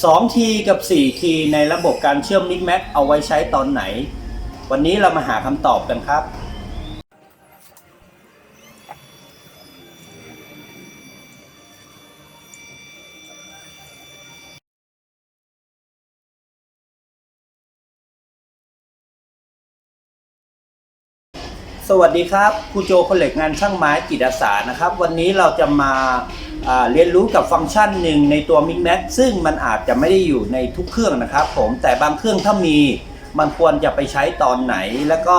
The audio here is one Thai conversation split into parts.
2ทีกับ4ทีในระบบการเชื่อม Mix Max เอาไว้ใช้ตอนไหน วันนี้เรามาหาคำตอบกันครับ สวัสดีครับครูโจคนเหล็กงานช่างไม้จิตอาสานะครับ วันนี้เราจะมา เรียนรู้กับฟังก์ชันหนึ่งในตัว Mix Max ซึ่งมันอาจจะไม่ได้อยู่ในทุกเครื่องนะครับผมแต่บางเครื่องถ้ามีมันควรจะไปใช้ตอนไหนแล้วก็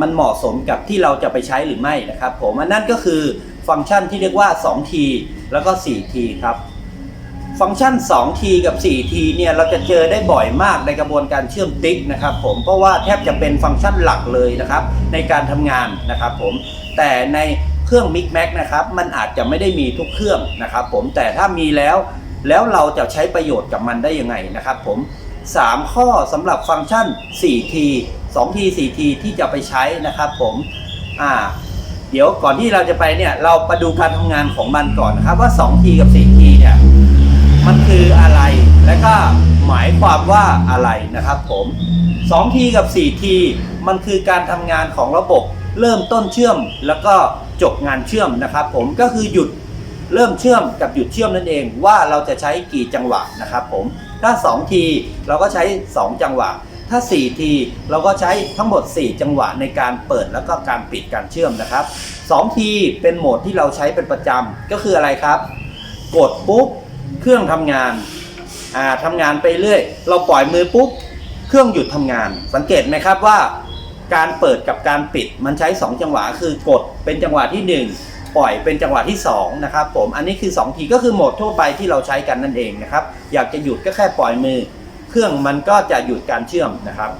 มันเหมาะสมกับที่เราจะไปใช้หรือไม่นะครับผมอันนั้นก็คือฟังก์ชันที่เรียกว่า 2T แล้วก็ 4T ครับ ฟังก์ชัน 2T กับ 4T เนี่ยเราจะเจอได้บ่อยมากในกระบวนการเชื่อมติ๊กนะครับผมเพราะว่าแทบจะเป็นฟังก์ชันหลักเลยนะครับในการทำงานนะครับผมแต่ใน เครื่อง Mix Max นะครับมันอาจจะไม่ได้มีทุกเครื่องนะครับ ผมแต่ถ้ามีแล้ว แล้วเราจะใช้ประโยชน์กับมันได้ยังไงนะครับ ผม 3 ข้อสำหรับฟังก์ชัน 4T 2T 4T ที่จะไปใช้นะครับผมอ่าเดี๋ยวก่อนที่เราจะไปเนี่ยเราไปดูการทำงานของมันก่อนนะครับว่า 2T กับ 4T เนี่ยมันคืออะไรและก็หมายความว่าอะไรนะครับผม 2T กับ 4T มันคือการทำงานของระบบเริ่มต้นเชื่อมแล้วก็ จบงานเชื่อมนะครับ ผมก็คือหยุดเริ่มเชื่อมกับหยุดเชื่อมนั่นเองว่าเราจะใช้กี่จังหวะนะครับผมถ้า 2T เราก็ใช้ 2 จังหวะ ถ้า 4T เราก็ใช้ทั้งหมด 4 จังหวะในการเปิดแล้วก็การปิดการเชื่อมนะครับ 2T เป็นโหมดที่เราใช้เป็นประจำก็คืออะไรครับ กดปุ๊บเครื่องทำงานอ่าทำงานไปเรื่อย เราปล่อยมือปุ๊บเครื่องหยุดทำงาน สังเกตไหมครับว่า การเปิดกับการปิดมันใช้ 2 จังหวะคือกดเป็นจังหวะที่ 1 ปล่อยเป็นจังหวะที่2นะครับผมอันนี้คือ 2 ทีก็คือโหมดทั่วไปที่เราใช้กันนั่นเองนะครับอยากจะหยุดก็แค่ปล่อยมือ เครื่องมันก็จะหยุดการเชื่อมนะครับ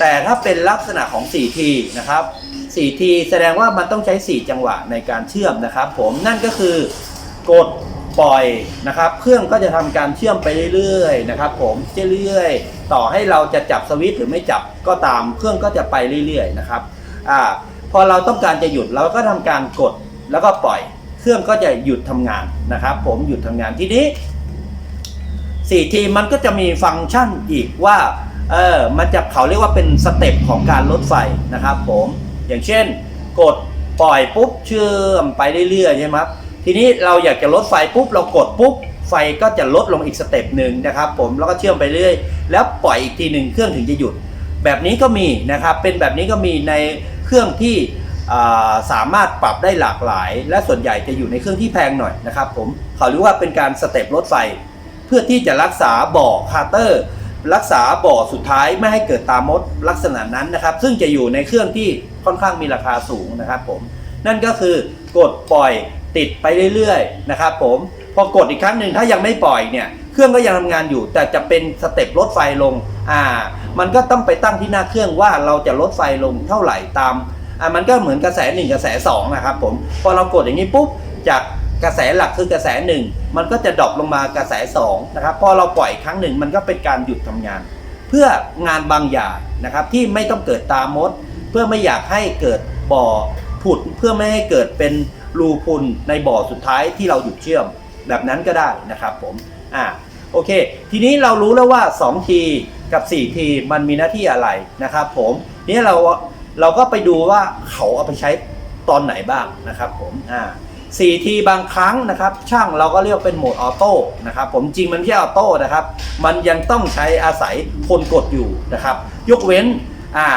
แต่ถ้าเป็นลักษณะของ4ทีนะครับ4ทีแสดงว่ามันต้องใช้ 4 จังหวะในการเชื่อมนะครับ ผมนั่นก็คือกด ปล่อยนะครับ เครื่องก็จะทำการเชื่อมไปเรื่อยๆนะครับ ผมเรื่อยๆต่อให้เราจะจับสวิตช์หรือไม่จับก็ตาม เครื่องก็จะไปเรื่อยๆนะครับอ่าพอเราต้องการจะหยุดเราก็ทำการกดแล้วก็ปล่อย เครื่องก็จะหยุดทำงานนะครับ ผมหยุดทำงานทีนี้4ทีมันก็จะมีฟังก์ชันอีกว่าเออมันจะเขาเรียกว่าเป็นสเต็ปของการลดไฟนะครับ ผมอย่างเช่น กดปล่อยปุ๊บเชื่อมไปเรื่อยๆใช่ไหมครับ ทีนี้เราอยากจะลดไฟปุ๊บเรากดปุ๊บไฟก็จะลดลงอีกสเต็ปหนึ่งนะครับผมแล้วก็เชื่อมไปเรื่อย แล้วปล่อยอีกทีหนึ่งเครื่องถึงจะหยุด แบบนี้ก็มีนะครับเป็นแบบนี้ก็มีในเครื่องที่าสามารถปรับได้หลากหลาย และส่วนใหญ่จะอยู่ในเครื่องที่แพงหน่อยนะครับผมเขาเรียกว่าเป็นการสเต็ปลดไฟ เพื่อที่จะรักษาบ่อคาร์เตอร์ รักษาบ่อสุดท้ายไม่ให้เกิดตามดลักษณะนั้นนะครับ ซึ่งจะอยู่ในเครื่องที่ค่อนข้างมีราคาสูงนะครับผมนั่นก็คือกดปล่อย ติดไปเรื่อยๆนะครับผมพอกดอีกครั้งหนึ่งถ้ายังไม่ปล่อยเนี่ยเครื่องก็ยังทำงานอยู่ แต่จะเป็นสเต็ปลดไฟลงอ่ามันก็ต้องไปตั้งที่หน้าเครื่องว่าเราจะลดไฟลงเท่าไหร่ตามอ่ามันก็เหมือนกระแสหนึ่งกระแสสองนะครับผมพอเรากดอย่างนี้ปุ๊บจากกระแสหลักคือกระแสหนึ่งมันก็จะดรอปลงมากระแสสองนะครับพอเราปล่อยครั้งหนึ่งมันก็เป็นการหยุดทำงาน เพื่องานบางอย่างนะครับที่ไม่ต้องเกิดตามด เพื่อไม่อยากให้เกิดบ่อผุดเพื่อไม่ให้เกิดเป็น รูพุนในบ่อสุดท้ายที่เราหยุดเชื่อมแบบนั้นก็ได้นะครับผมอ่าโอเค ทีนี้เรารู้แล้วว่า2ทีกับ4ทีมันมีหน้าที่อะไรนะครับผมนี่เราเราก็ไปดูว่าเขาเอาไปใช้ตอนไหนบ้างนะครับผมอ่า4ทีบางครั้งนะครับ ช่างเราก็เรียกเป็นโหมดออโต้นะครับผมจริงมันไม่ใช่ออโต้นะครับ มันยังต้องใช้อาศัยคนกดอยู่นะครับ ยกเว้นอ่า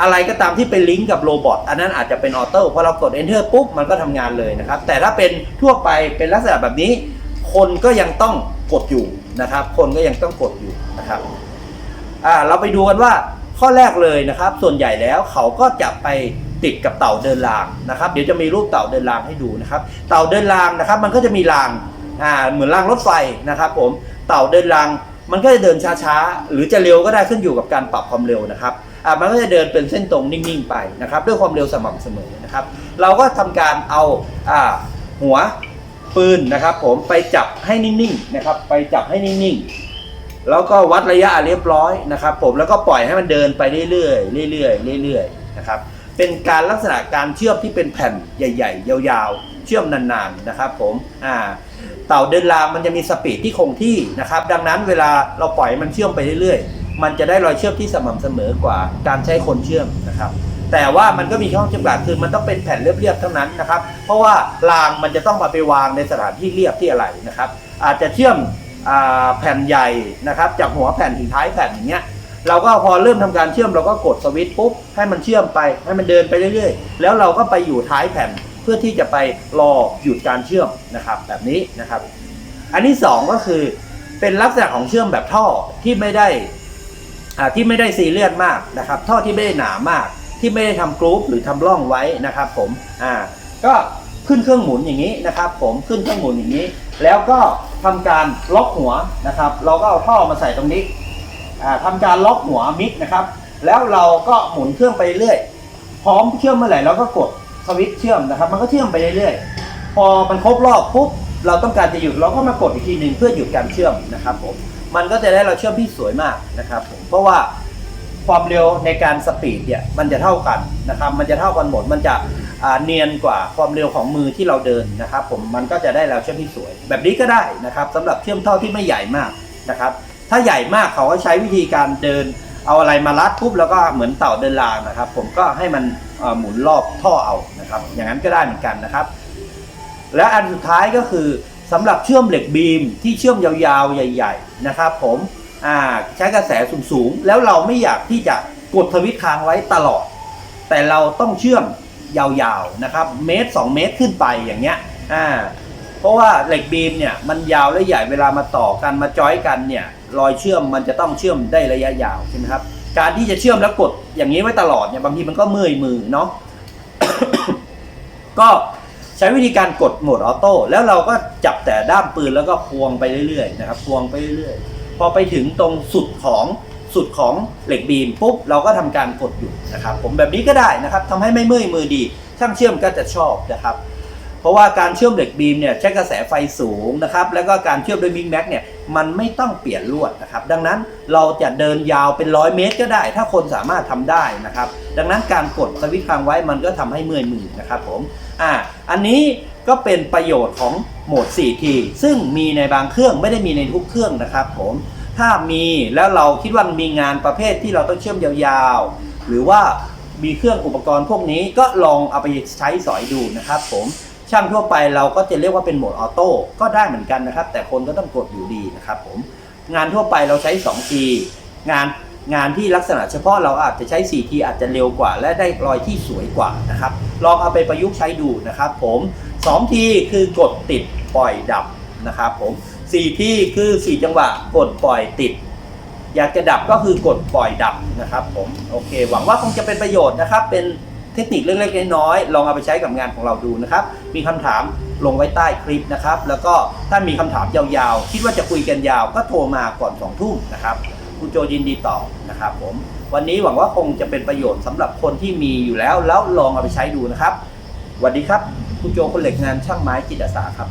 อะไรก็ตามที่เป็นลิงก์กับโรบอทอันนั้นอาจจะเป็นออโต้พอเรากด enter ปุ๊บมันก็ทำงานเลยนะครับ แต่ถ้าเป็นทั่วไปเป็นลักษณะแบบนี้ คนก็ยังต้องกดอยู่นะครับ คนก็ยังต้องกดอยู่นะครับอ่าเราไปดูกันว่าข้อแรกเลยนะครับ ส่วนใหญ่แล้วเขาก็จะไปติดกับเต่าเดินรางนะครับ เดี๋ยวจะมีรูปเต่าเดินรางให้ดูนะครับ เต่าเดินรางนะครับ มันก็จะมีรางอ่าเหมือนรางรถไฟนะครับ ผมเต่าเดินราง มันก็จะเดินช้าๆ หรือจะเร็วก็ได้ขึ้นอยู่กับการปรับความเร็วนะครับอ่ามันก็จะเดินเป็นเส้นตรงนิ่งๆไปนะครับ ด้วยความเร็วสม่ำเสมอนะครับ เราก็ทำการเอาอ่าหัวปืนนะครับผมไปจับให้นิ่งๆนะครับ ไปจับให้นิ่งๆ แล้วก็วัดระยะเรียบร้อยนะครับ ผมแล้วก็ปล่อยให้มันเดินไปเรื่อยๆเรื่อยๆเรื่อยๆนะครับเป็นการลักษณะการเชื่อมที่เป็นแผ่นใหญ่ ๆ ยาวๆ เชื่อมนานๆนะครับผมอ่าเต่าเดินรางมันจะมีสปีดที่คงที่นะครับ ดังนั้นเวลาเราปล่อยมันเชื่อมไปเรื่อยๆ มันจะได้รอยเชื่อมที่สม่ำเสมอกว่าการใช้คนเชื่อมนะครับ แต่ว่ามันก็มีข้อจำกัดคือมันต้องเป็นแผ่นเรียบๆเท่านั้นนะครับ เพราะว่ารางมันจะต้องมาไปวางในสถานที่เรียบที่อะไรนะครับ อาจจะเชื่อมอ่าแผ่นใหญ่นะครับ จากหัวแผ่นถึงท้ายแผ่นอย่างเงี้ยเราก็พอเริ่มทำการเชื่อมเราก็กดสวิตช์ปุ๊บให้มันเชื่อมไปให้มันเดินไปเรื่อยๆ แล้วเราก็ไปอยู่ท้ายแผ่น เพื่อที่จะไปรอหยุดการเชื่อมนะครับแบบนี้นะครับ อันที่สองก็คือเป็นลักษณะของเชื่อมแบบท่อที่ไม่ได้อ่าที่ไม่ได้ซีเรียสมากนะครับ ท่อที่ไม่ได้หนามาก ที่ไม่ได้ทำกรุ๊ปหรือทำร่องไว้นะครับ ผมอ่าก็ขึ้นเครื่องหมุนอย่างนี้นะครับ ผมขึ้นเครื่องหมุนอย่างนี้ แล้วก็ทำการล็อกหัวนะครับ เราก็เอาท่อมาใส่ตรงนี้อ่าทำการล็อกหัวมิกนะครับ แล้วเราก็หมุนเครื่องไปเรื่อย พร้อมเชื่อมเมื่อไหร่เราก็กด สวิตช์เชื่อมนะครับ มันก็เชื่อมไปเรื่อยๆ พอมันครบรอบปุ๊บเราต้องการจะหยุดเราก็มากดอีกทีหนึ่งเพื่อหยุดการเชื่อมนะครับผมมันก็จะได้เราเชื่อมที่สวยมากนะครับผมเพราะว่าความเร็วในการสปีดเนี่ยมันจะเท่ากันนะครับ มันจะเท่ากันหมดมันจะเนียนกว่าความเร็วของมือที่เราเดินนะครับ ผมมันก็จะได้เราเชื่อมที่สวย แบบนี้ก็ได้นะครับสำหรับเชื่อมท่อที่ไม่ใหญ่มากนะครับ ถ้าใหญ่มากเขาก็ใช้วิธีการเดิน เอาอะไรมารัดปุ๊บแล้วก็เหมือนเต่าเดินรางนะครับ ผมก็ให้มันหมุนรอบท่อเอานะครับ อย่างนั้นก็ได้เหมือนกันนะครับ และอันสุดท้ายก็คือสำหรับเชื่อมเหล็กบีมที่เชื่อมยาวๆใหญ่ ๆ นะครับ ผมใช้กระแสสูงๆแล้วเราไม่อยากที่จะกดสวิตค้างไว้ตลอด แต่เราต้องเชื่อมยาวๆนะครับ เมตร 2 เมตรขึ้นไปอย่างเงี้ยอ่าเพราะว่าเหล็กบีมเนี่ยมันยาวและใหญ่เวลามาต่อกันมาจอยกันเนี่ย รอยเชื่อมมันจะต้องเชื่อมได้ระยะยาวใช่ไหมครับ การที่จะเชื่อมแล้วกดอย่างนี้ไว้ตลอดเนี่ยบางทีมันก็เมื่อยมือเนาะ ก็ใช้วิธีการกดโหมดออโต้แล้วเราก็จับแต่ด้ามปืนแล้วก็ควงไปเรื่อยๆนะครับควงไปเรื่อยๆ พอไปถึงตรงสุดของสุดของเหล็กบีมปุ๊บเราก็ทำการกดหยุดนะครับ ผมแบบนี้ก็ได้นะครับทำให้ไม่เมื่อยมือดี ช่างเชื่อมก็จะชอบนะครับ เพราะว่าการเชื่อมเหล็กบีมเนี่ยใช้กระแสไฟสูงนะครับแล้วก็การเชื่อมด้วยมิกแม็กเนี่ยมันไม่ต้องเปลี่ยนลวดนะครับดังนั้นเราจะเดินยาวเป็นร้อยเมตรก็ได้ ถ้าคนสามารถทำได้นะครับดังนั้นการกดสวิตช์ค้างไว้มันก็ทำให้เมื่อยมือนะครับผมอ่าอันนี้ก็เป็นประโยชน์ของโหมด 4T ซึ่งมีในบางเครื่องไม่ได้มีในทุกเครื่องนะครับผมถ้ามีแล้วเราคิดว่ามีงานประเภทที่เราต้องเชื่อมยาวๆ หรือว่ามีเครื่องอุปกรณ์พวกนี้ก็ลองเอาไปใช้สอยดูนะครับผม ช่างทั่วไปเราก็จะเรียกว่าเป็นโหมดออโต้ก็ได้เหมือนกันนะครับ แต่คนก็ต้องกดอยู่ดีนะครับผมงานทั่วไปเราใช้ 2T งานงานที่ลักษณะเฉพาะเราอาจจะใช้ 4T อาจจะเร็วกว่า และได้รอยที่สวยกว่านะครับ ลองเอาไปประยุกต์ใช้ดูนะครับผม 2T คือกดติดปล่อยดับนะครับผม 4T คือ 4 จังหวะกดปล่อยติด อยากจะดับก็คือกดปล่อยดับนะครับผม โอเค หวังว่าคงจะเป็นประโยชน์นะครับ เป็น เทคนิคเล็กๆน้อยๆลองเอาไปใช้กับงานของเราดูนะครับ มีคำถามลงไว้ใต้คลิปนะครับ แล้วก็ถ้ามีคำถามยาวๆ คิดว่าจะคุยกันยาวก็โทรมาก่อนสองทุ่มนะครับคุณโจยินดีตอบนะครับผมวันนี้หวังว่าคงจะเป็นประโยชน์สำหรับคนที่มีอยู่แล้วแล้วลองเอาไปใช้ดูนะครับสวัสดีครับ คุณโจคนเหล็กงานช่างไม้จิตอาสาครับ